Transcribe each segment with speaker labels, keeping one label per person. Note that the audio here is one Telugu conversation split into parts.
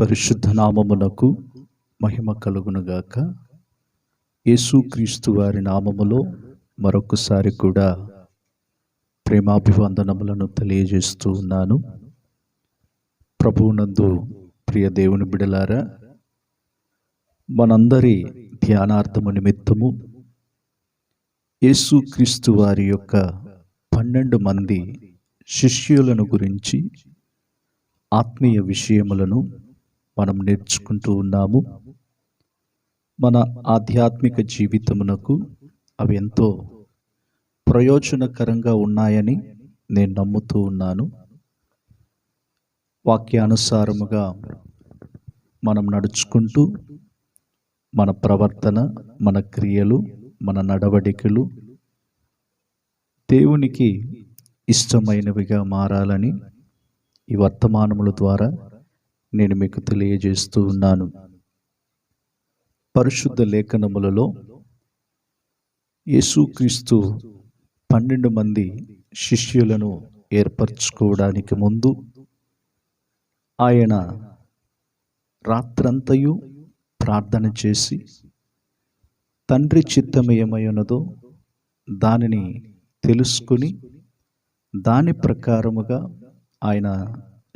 Speaker 1: పరిశుద్ధ నామమునకు మహిమ కలుగునుగాక. యేసుక్రీస్తు వారి నామములో మరొకసారి కూడా ప్రేమాభివందనములను తెలియజేస్తూ ఉన్నాను. ప్రభువునందు ప్రియ దేవుని బిడలారా మనందరి ధ్యానార్థము నిమిత్తము యేసుక్రీస్తు వారి యొక్క పన్నెండు మంది శిష్యులను గురించి ఆత్మీయ విషయములను మనం నేర్చుకుంటూ ఉన్నాము. మన ఆధ్యాత్మిక జీవితమునకు అవి ఎంతో ప్రయోజనకరంగా ఉన్నాయని నేను నమ్ముతూ ఉన్నాను. వాక్యానుసారముగా మనం నడుచుకుంటూ మన ప్రవర్తన మన క్రియలు మన నడవడికలు దేవునికి ఇష్టమైనవిగా మారాలని ఈ వర్తమానముల ద్వారా నేను మీకు తెలియజేస్తూ ఉన్నాను. పరిశుద్ధ లేఖనములలో యేసుక్రీస్తు పన్నెండు మంది శిష్యులను ఏర్పరచుకోవడానికి ముందు ఆయన రాత్రంతయు ప్రార్థన చేసి తండ్రి చిత్తం దానిని తెలుసుకుని దాని ప్రకారముగా ఆయన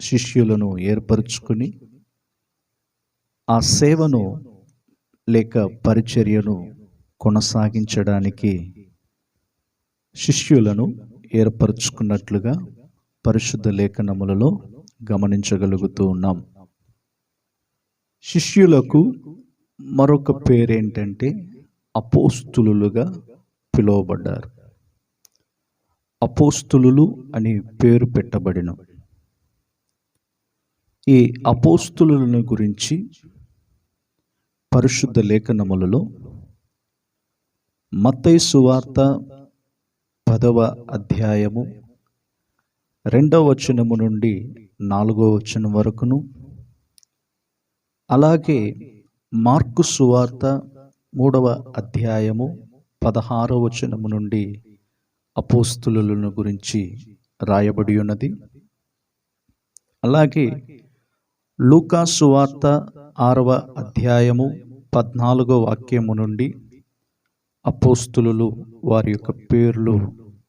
Speaker 1: శిష్యులను ఏర్పరచుకుని ఆ సేవను లేక పరిచర్యను కొనసాగించడానికి శిష్యులను ఏర్పరచుకున్నట్లుగా పరిశుద్ధ లేఖనములలో గమనించగలుగుతూ ఉన్నాం. శిష్యులకు మరొక పేరేంటంటే అపోస్తులుగా పిలువబడ్డారు. అపోస్తులు అని పేరు పెట్టబడిన ఈ అపోస్తులను గురించి పరిశుద్ధ లేఖనములలో మత్తయి సువార్త పదవ అధ్యాయము రెండవ వచనము నుండి నాలుగవ వచనం వరకును. అలాగే మార్కు సువార్త మూడవ అధ్యాయము పదహారవ వచనము నుండి అపోస్తులను గురించి రాయబడి ఉన్నది. అలాగే లూకా సువార్త ఆరవ అధ్యాయము పద్నాలుగో వాక్యము నుండి అపోస్తులు వారి యొక్క పేర్లు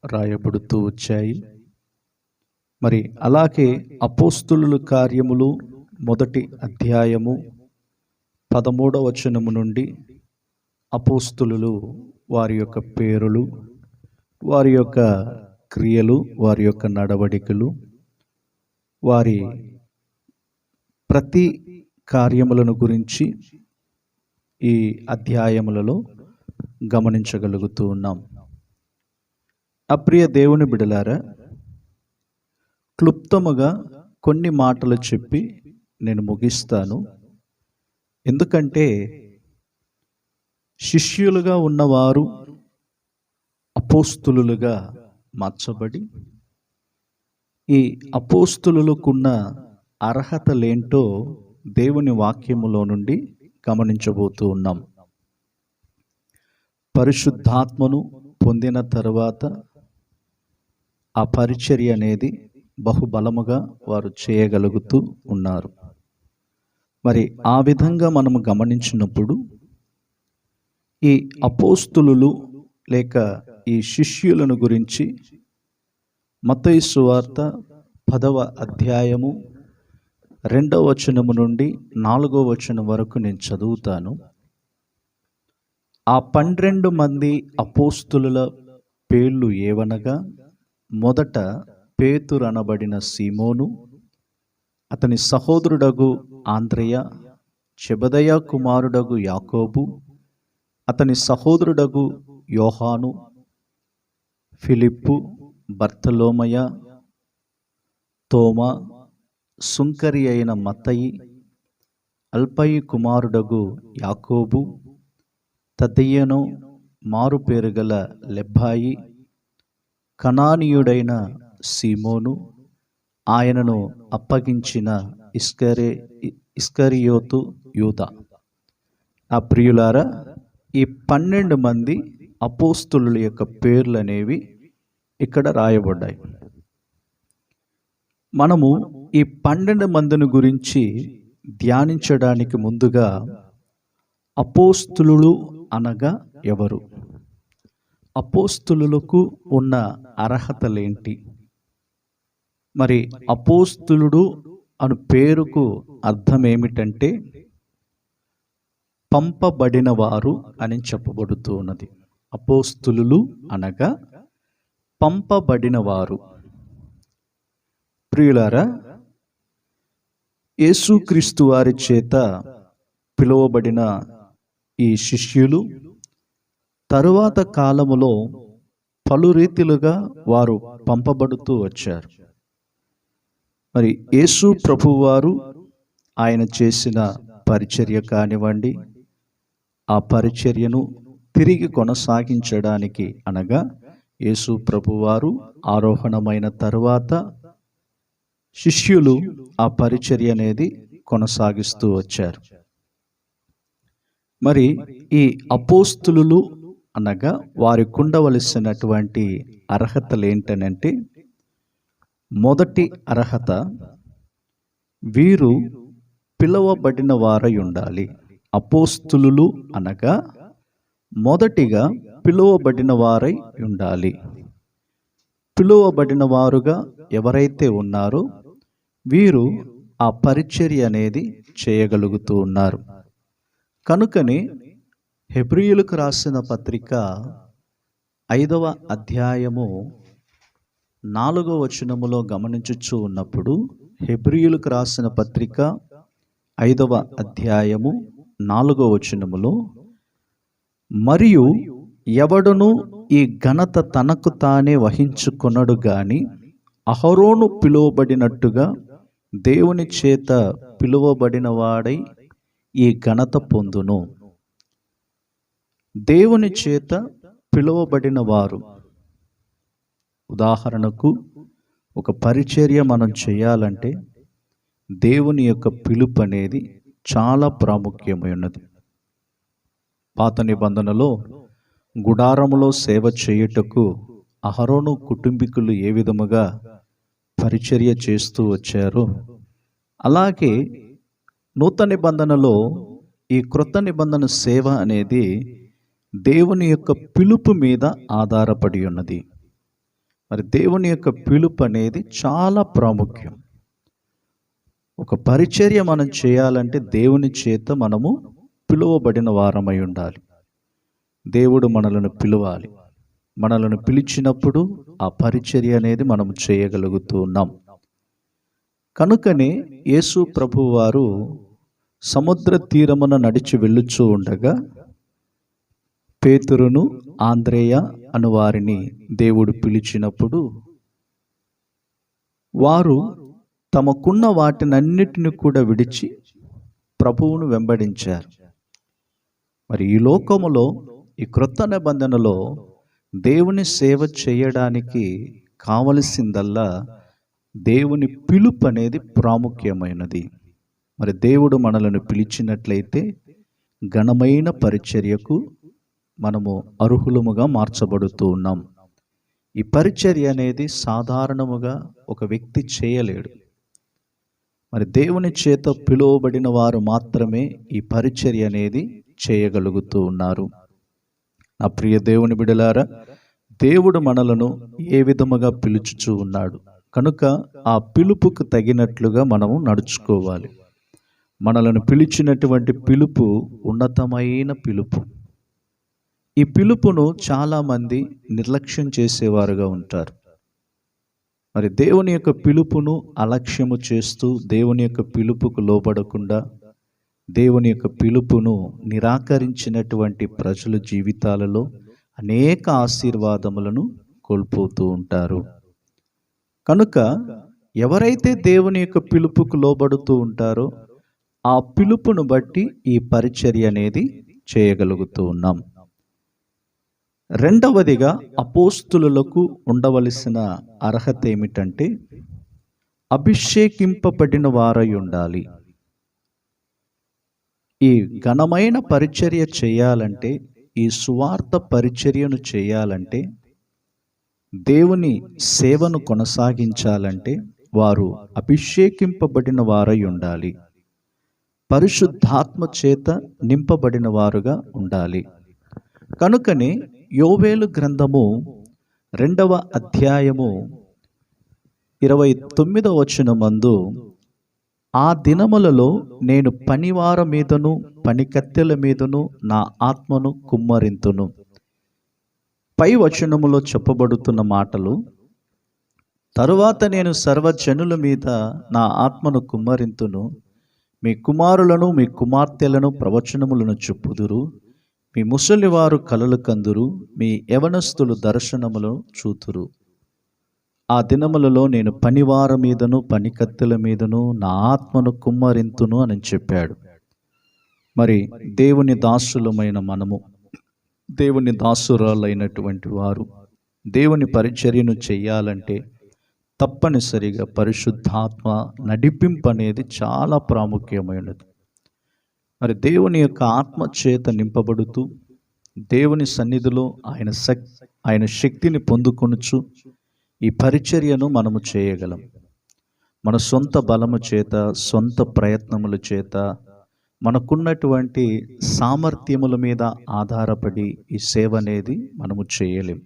Speaker 1: రాయబడుతూ వచ్చాయి. మరి అలాగే అపోస్తులు కార్యములు మొదటి అధ్యాయము పదమూడవ వచనము నుండి అపోస్తులు వారి యొక్క పేరులు వారి యొక్క క్రియలు వారి యొక్క నడవడికలు వారి ప్రతి కార్యములను గురించి ఈ అధ్యాయములలో గమనించగలుగుతూ ఉన్నాం. అప్రియ దేవుని బిడలారా క్లుప్తముగా కొన్ని మాటలు చెప్పి నేను ముగిస్తాను. ఎందుకంటే శిష్యులుగా ఉన్నవారు అపోస్తులుగా మార్చబడి ఈ అపోస్తులకున్న అర్హతలేంటో దేవుని వాక్యములో నుండి గమనించబోతూ ఉన్నాం. పరిశుద్ధాత్మను పొందిన తర్వాత ఆ పరిచర్య అనేది బహుబలముగా వారు చేయగలుగుతూ ఉన్నారు. మరి ఆ విధంగా మనము గమనించినప్పుడు ఈ అపోస్తులు లేక ఈ శిష్యులను గురించి మతైసు వార్త పదవ అధ్యాయము రెండవ వచనము నుండి నాలుగో వచనం వరకు నేను చదువుతాను. ఆ పన్నెండు మంది అపోస్తుల పేర్లు ఏవనగా మొదట పేతురనబడిన సీమోను అతని సహోదరుడగు ఆంధ్రయ చెబదయ కుమారుడగు యాకోబు అతని సహోదరుడగు యోహాను ఫిలిప్పు బర్తలోమయ తోమా సుంకరి అయిన మత్తయి అల్పయి కుమారుడగు యాకోబు తదయ్యను మారుపేరు గల లెబ్బాయి కనానీయుడైన సీమోను ఆయనను అప్పగించిన ఇస్కరే ఇస్కరియోతు యూత నా ప్రియులారా ఈ పన్నెండు మంది అపోస్తుల యొక్క పేర్లు అనేవి ఇక్కడ రాయబడ్డాయి. మనము ఈ పన్నెండు మందిని గురించి ధ్యానించడానికి ముందుగా అపోస్తులు అనగా ఎవరు? అపోస్తులకు ఉన్న అర్హతలేంటి? మరి అపోస్తులుడు అను పేరుకు అర్థం ఏమిటంటే పంపబడిన వారు అని చెప్పబడుతూ ఉన్నది అపోస్తులు అనగా పంపబడిన వారు ప్రియులారా యేసుక్రీస్తు వారి చేత పిలువబడిన ఈ శిష్యులు తరువాత కాలములో పలు రీతిలుగా వారు పంపబడుతూ వచ్చారు. మరి యేసు ప్రభువారు ఆయన చేసిన పరిచర్య కానివ్వండి ఆ పరిచర్యను తిరిగి కొనసాగించడానికి అనగా యేసు ప్రభువారు ఆరోహణమైన తరువాత శిష్యులు ఆ పరిచర్య అనేది కొనసాగిస్తూ వచ్చారు. మరి ఈ అపోస్తులు అనగా వారికి ఉండవలసినటువంటి అర్హతలు ఏంటనంటే మొదటి అర్హత వీరు పిలువబడిన వారై ఉండాలి. అపోస్తులు అనగా మొదటిగా పిలువబడిన వారై ఉండాలి. పిలువబడిన వారుగా ఎవరైతే ఉన్నారో వీరు ఆ పరిచర్య అనేది చేయగలుగుతూ ఉన్నారు. కనుకనే హెబ్రియులకు రాసిన పత్రిక ఐదవ అధ్యాయము నాలుగవ వచనములో గమనించుచూ ఉన్నప్పుడు హెబ్రియులకు రాసిన పత్రిక ఐదవ అధ్యాయము నాలుగవ వచనములో మరియు ఎవడును ఈ ఘనత తనకు తానే వహించుకొనడు గాని అహరోను పిలువబడినట్టుగా దేవుని చేత పిలువబడిన వాడై ఈ ఘనత పొందును. దేవుని చేత పిలువబడిన వారు ఉదాహరణకు ఒక పరిచర్య మనం చేయాలంటే దేవుని యొక్క పిలుపు అనేది చాలా ప్రాముఖ్యమైనది. పాత నిబంధనలో గుడారములో సేవ చేయుటకు అహరోను కుటుంబీకులు ఏ విధముగా పరిచర్య చేస్తూ వచ్చారు. అలాగే నూతన నిబంధనలో ఈ క్రొత్త నిబంధన సేవ అనేది దేవుని యొక్క పిలుపు మీద ఆధారపడి ఉన్నది. మరి దేవుని యొక్క పిలుపు అనేది చాలా ప్రాముఖ్యం. ఒక పరిచర్య మనం చేయాలంటే దేవుని చేత మనము పిలువబడిన వారమై ఉండాలి. దేవుడు మనలను పిలవాలి. మనలను పిలిచినప్పుడు ఆ పరిచర్య అనేది మనం చేయగలుగుతున్నాం కనుకనే యేసు ప్రభువారు సముద్ర తీరమున నడిచి వెళ్ళుచూ ఉండగా పేతురును ఆంధ్రేయ అను వారిని దేవుడు పిలిచినప్పుడు వారు తమకున్న వాటినన్నిటిని కూడా విడిచి ప్రభువును వెంబడించారు. మరి ఈ లోకములో ఈ క్రొత్త నిబంధనలో దేవుని సేవ చేయడానికి కావలసిందల్లా దేవుని పిలుపు అనేది ప్రాముఖ్యమైనది. మరి దేవుడు మనలను పిలిచినట్లయితే ఘనమైన పరిచర్యకు మనము అర్హులముగా మార్చబడుతూ ఉన్నాం. ఈ పరిచర్య అనేది సాధారణముగా ఒక వ్యక్తి చేయలేడు. మరి దేవుని చేత పిలువబడిన వారు మాత్రమే ఈ పరిచర్య అనేది చేయగలుగుతూ ఉన్నారు. నా ప్రియ దేవుని బిడలారా దేవుడు మనలను ఏ విధముగా పిలుచుచూ ఉన్నాడు? కనుక ఆ పిలుపుకు తగినట్లుగా మనము నడుచుకోవాలి. మనలను పిలిచినటువంటి పిలుపు ఉన్నతమైన పిలుపు. ఈ పిలుపును చాలామంది నిర్లక్ష్యం చేసేవారుగా ఉంటారు. మరి దేవుని యొక్క పిలుపును అలక్ష్యము చేస్తూ దేవుని యొక్క పిలుపుకు లోబడకుండా దేవుని యొక్క పిలుపును నిరాకరించినటువంటి ప్రజల జీవితాలలో అనేక ఆశీర్వాదములను కోల్పోతూ ఉంటారు. కనుక ఎవరైతే దేవుని యొక్క పిలుపుకు లోబడుతూ ఉంటారో ఆ పిలుపును బట్టి ఈ పరిచర్య అనేది చేయగలుగుతూ ఉన్నాం. రెండవదిగా అపోస్తులకు ఉండవలసిన అర్హత ఏమిటంటే అభిషేకింపబడిన వారై ఉండాలి. ఈ ఘనమైన పరిచర్య చేయాలంటే ఈ సువార్త పరిచర్యను చేయాలంటే దేవుని సేవను కొనసాగించాలంటే వారు అభిషేకింపబడిన వారై ఉండాలి. పరిశుద్ధాత్మ చేత నింపబడిన వారుగా ఉండాలి. కనుకనే యోవేలు గ్రంథము రెండవ అధ్యాయము ఇరవై తొమ్మిదవ వచ్చిన మందు ఆ దినములలో నేను పనివార మీదను పనికత్తెల మీదను నా ఆత్మను కుమ్మరింతును. పై వచనములో చెప్పబడుతున్న మాటలు తరువాత నేను సర్వజనుల మీద నా ఆత్మను కుమ్మరింతును. మీ కుమారులను మీ కుమార్తెలను ప్రవచనములను చెప్పుదురు. మీ ముసలివారు కలలు కందురు. మీ యవనస్తులు దర్శనములను చూతురు. ఆ దినములలో నేను పనివార మీదను పనికత్తెల మీదను నా ఆత్మను కుమ్మరింతును అని చెప్పాడు. మరి దేవుని దాసులమైన మనము దేవుని దాసురాలైనటువంటి వారు దేవుని పరిచర్యను చెయ్యాలంటే తప్పనిసరిగా పరిశుద్ధాత్మ నడిపింపు అనేది చాలా ప్రాముఖ్యమైనది. మరి దేవుని యొక్క ఆత్మ చేత నింపబడుతూ దేవుని సన్నిధిలో ఆయన శక్ ఆయన శక్తిని పొందుకొనుచు ఈ పరిచర్యను మనము చేయగలం. మన సొంత బలము చేత సొంత ప్రయత్నముల చేత మనకున్నటువంటి సామర్థ్యముల మీద ఆధారపడి ఈ సేవ అనేది మనము చేయలేం.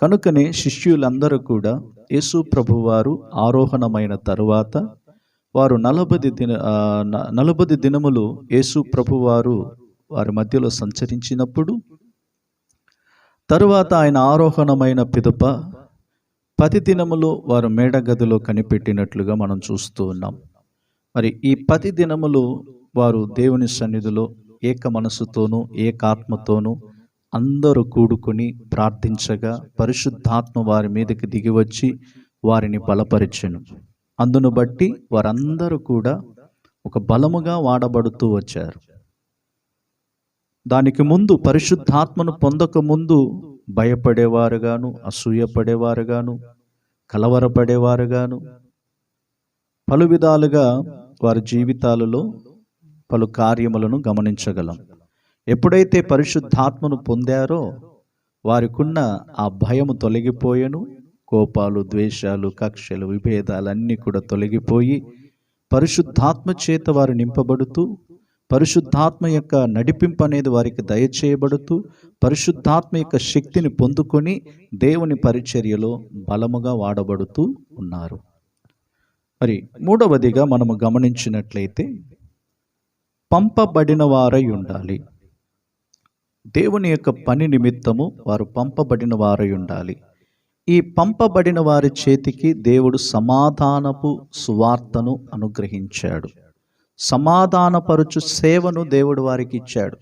Speaker 1: కనుకనే శిష్యులందరూ కూడా యేసు ప్రభువారు ఆరోహణమైన తరువాత వారు నలభది దిన నలభది దినములు యేసు ప్రభువారు వారి మధ్యలో సంచరించినప్పుడు తరువాత ఆయన ఆరోహణమైన పిదప పది దినములు వారు మేడగదిలో కనిపెట్టినట్లుగా మనం చూస్తూ ఉన్నాం. మరి ఈ పది దినములు వారు దేవుని సన్నిధిలో ఏక మనసుతోనూ ఏకాత్మతోనూ అందరూ కూడుకొని ప్రార్థించగా పరిశుద్ధాత్మ వారి మీదకి దిగివచ్చి వారిని బలపరిచెను. అందును బట్టి వారందరూ కూడా ఒక బలముగా వాడబడుతూ వచ్చారు. దానికి ముందు పరిశుద్ధాత్మను పొందక ముందు భయపడేవారుగాను అసూయపడేవారుగాను కలవరపడేవారుగాను. పలు విధాలుగా వారి జీవితాలలో పలు కార్యములను గమనించగలం. ఎప్పుడైతే పరిశుద్ధాత్మను పొందారో వారికున్న ఆ భయము తొలగిపోయెను కోపాలు ద్వేషాలు కక్షలు విభేదాలు అన్నీ కూడా తొలగిపోయి పరిశుద్ధాత్మ చేత వారు నింపబడుతూ పరిశుద్ధాత్మ యొక్క నడిపింపు అనేది వారికి దయచేయబడుతూ పరిశుద్ధాత్మ యొక్క శక్తిని పొందుకొని దేవుని పరిచర్యలో బలముగా వాడబడుతూ ఉన్నారు. మరి మూడవదిగా మనము గమనించినట్లయితే పంపబడిన వారై ఉండాలి. దేవుని యొక్క పని నిమిత్తము వారు పంపబడిన వారై ఉండాలి. ఈ పంపబడిన వారి చేతికి దేవుడు సమాధానపు సువార్తను అనుగ్రహించాడు. సమాధానపరుచు సేవను దేవుడు వారికి ఇచ్చాడు.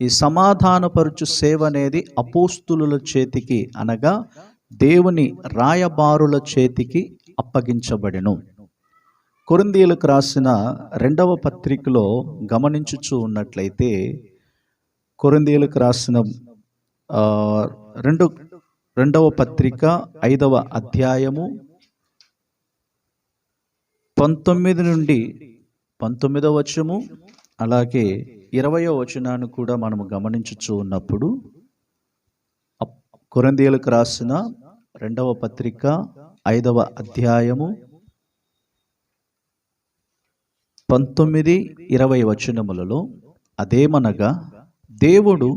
Speaker 1: ఈ సమాధానపరుచు సేవ అనేది అపోస్తుల చేతికి అనగా దేవుని రాయబారుల చేతికి అప్పగించబడెను. కొరిందీలకు రాసిన రెండవ పత్రికలో గమనించుచూ ఉన్నట్లయితే కొరిందీలకు రాసిన రెండు రెండవ పత్రిక ఐదవ అధ్యాయము పంతొమ్మిది నుండి పంతొమ్మిదవ వచనము అలాగే ఇరవయో వచనాన్ని కూడా మనము గమనించుచూ ఉన్నప్పుడు కొరందీలకు రాసిన రెండవ పత్రిక ఐదవ అధ్యాయము పంతొమ్మిది ఇరవై వచనములలో అదేమనగా దేవుడు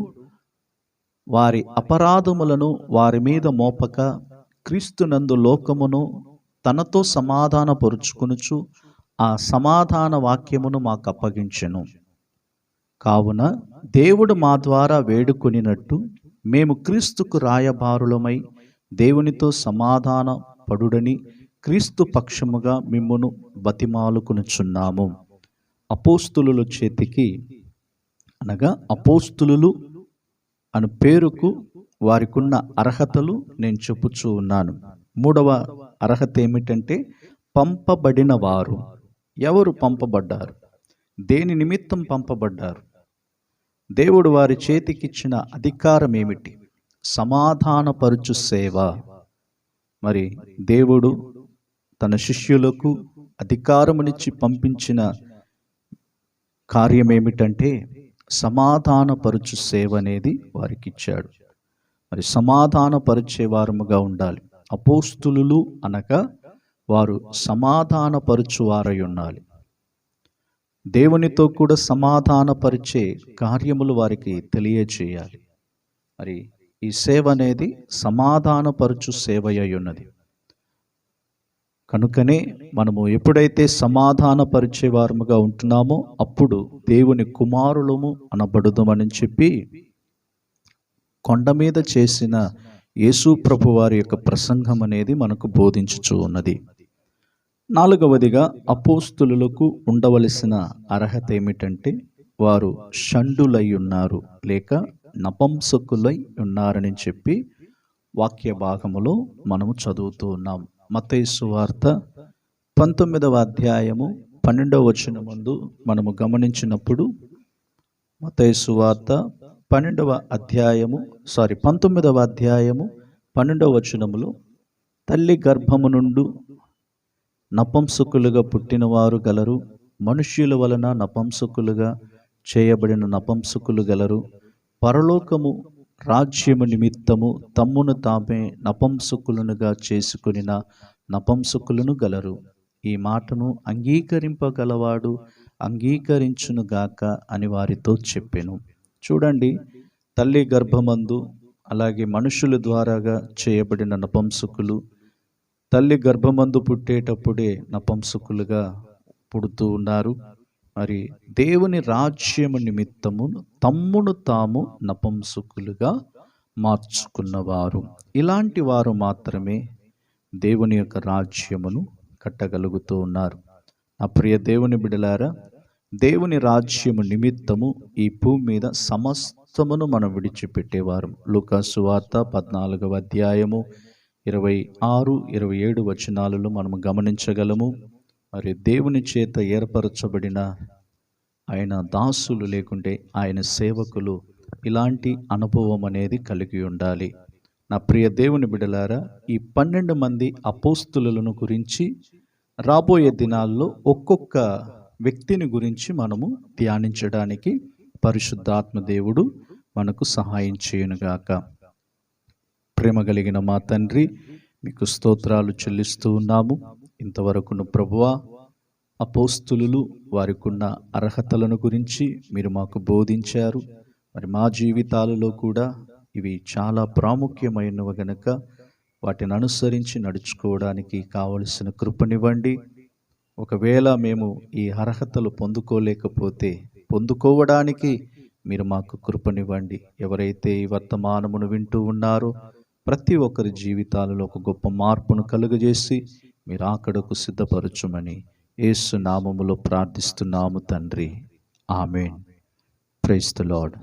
Speaker 1: వారి అపరాధములను వారి మీద మోపక క్రీస్తునందు లోకమును తనతో సమాధానపరుచుకొనుచు ఆ సమాధాన వాక్యమును మాకు అప్పగించెను కావున దేవుడు మా ద్వారా వేడుకొనినట్టు మేము క్రీస్తుకు రాయబారులమై దేవునితో సమాధాన పడుడని క్రీస్తు పక్షముగా మిమ్మును బతిమాలుకునుచున్నాము. అపోస్తులుల చేతికి అనగా అపోస్తులు అను పేరుకు వారికున్న అర్హతలు నేను చెప్పుచూ ఉన్నాను. మూడవ అర్హత ఏమిటంటే పంపబడిన వారు ఎవరు పంపబడ్డారు? దేని నిమిత్తం పంపబడ్డారు? దేవుడు వారి చేతికిచ్చిన అధికారం ఏమిటి సమాధానపరుచు సేవ. మరి దేవుడు తన శిష్యులకు అధికారమునిచ్చి పంపించిన కార్యం ఏమిటంటే సమాధానపరుచు సేవ అనేది వారికి ఇచ్చాడు మరి సమాధానపరిచే వారముగా ఉండాలి. అపోస్తులు అనగా వారు సమాధానపరుచువారై ఉండాలి దేవునితో కూడా సమాధానపరిచే కార్యములు వారికి తెలియజేయాలి మరి ఈ సేవ అనేది సమాధానపరచు అయి ఉన్నది కనుకనే మనము ఎప్పుడైతే సమాధానపరిచే వారముగా ఉంటున్నామో అప్పుడు దేవుని కుమారులము అనబడుదామని చెప్పి కొండ మీద చేసిన యేసు ప్రభు వారి యొక్క ప్రసంగం అనేది మనకు బోధించుచూ ఉన్నది. నాలుగవదిగా అపోస్తులకు ఉండవలసిన అర్హత ఏమిటంటే వారు షండులై ఉన్నారు లేక నపంసకులై ఉన్నారని చెప్పి వాక్య భాగములో మనము చదువుతూ ఉన్నాం. మతేసు వార్త పంతొమ్మిదవ అధ్యాయము పన్నెండవ వచ్చిన ముందు మనము గమనించినప్పుడు మతేసు వార్త పన్నెండవ అధ్యాయము సారీ పంతొమ్మిదవ అధ్యాయము పన్నెండవ వచనములో తల్లి గర్భము నుండు నపంసకులుగా పుట్టినవారు గలరు. మనుష్యుల వలన నపంసకులుగా చేయబడిన నపంసకులు గలరు. పరలోకము రాజ్యము నిమిత్తము తమ్మును తామే నపంసకులనుగా చేసుకునిన నపంసకులను గలరు. ఈ మాటను అంగీకరింపగలవాడు అంగీకరించునుగాక అని వారితో చెప్పాను. చూడండి తల్లి గర్భమందు అలాగే మనుషుల ద్వారాగా చేయబడిన నపంసకులు తల్లి గర్భమందు పుట్టేటప్పుడే నపంసకులుగా పుడుతూ ఉన్నారు. మరి దేవుని రాజ్యము నిమిత్తము తమ్మును తాము నపంసకులుగా మార్చుకున్నవారు. ఇలాంటి వారు మాత్రమే దేవుని యొక్క రాజ్యమును కట్టగలుగుతూ ఉన్నారు. నా ప్రియ దేవుని బిడలారా దేవుని రాజ్యము నిమిత్తము ఈ భూమి మీద సమస్తమును మనం విడిచిపెట్టేవారు. లుకాసు వార్త పద్నాలుగవ అధ్యాయము ఇరవై ఆరు ఇరవై ఏడు వచనాలలో మనం గమనించగలము. మరి దేవుని చేత ఏర్పరచబడిన ఆయన దాసులు లేకుంటే ఆయన సేవకులు ఇలాంటి అనుభవం అనేది కలిగి ఉండాలి. నా ప్రియ దేవుని బిడలారా ఈ పన్నెండు మంది అపోస్తులను గురించి రాబోయే దినాల్లో ఒక్కొక్క వ్యక్తిని గురించి మనము ధ్యానించడానికి పరిశుద్ధాత్మ దేవుడు మనకు సహాయం చేయనుగాక. ప్రేమ కలిగిన మా తండ్రి మీకు స్తోత్రాలు చెల్లిస్తూ ఉన్నాము. ఇంతవరకును ప్రభువా అపోస్తులు వారికున్న అర్హతలను గురించి మీరు మాకు బోధించారు. మరి మా జీవితాలలో కూడా ఇవి చాలా ప్రాముఖ్యమైనవి గనక వాటిని అనుసరించి నడుచుకోవడానికి కావలసిన కృపనివ్వండి. ఒకవేళ మేము ఈ అర్హతలు పొందుకోలేకపోతే పొందుకోవడానికి మీరు మాకు కృపనివ్వండి. ఎవరైతే ఈ వర్తమానమును వింటూ ఉన్నారో ప్రతి ఒక్కరి జీవితాలలో ఒక గొప్ప మార్పును కలుగజేసి మీరు ఆకడకు సిద్ధపరచుమని ఏసు నామములో ప్రార్థిస్తున్నాము తండ్రి. ఆమెన్. Praise the lord.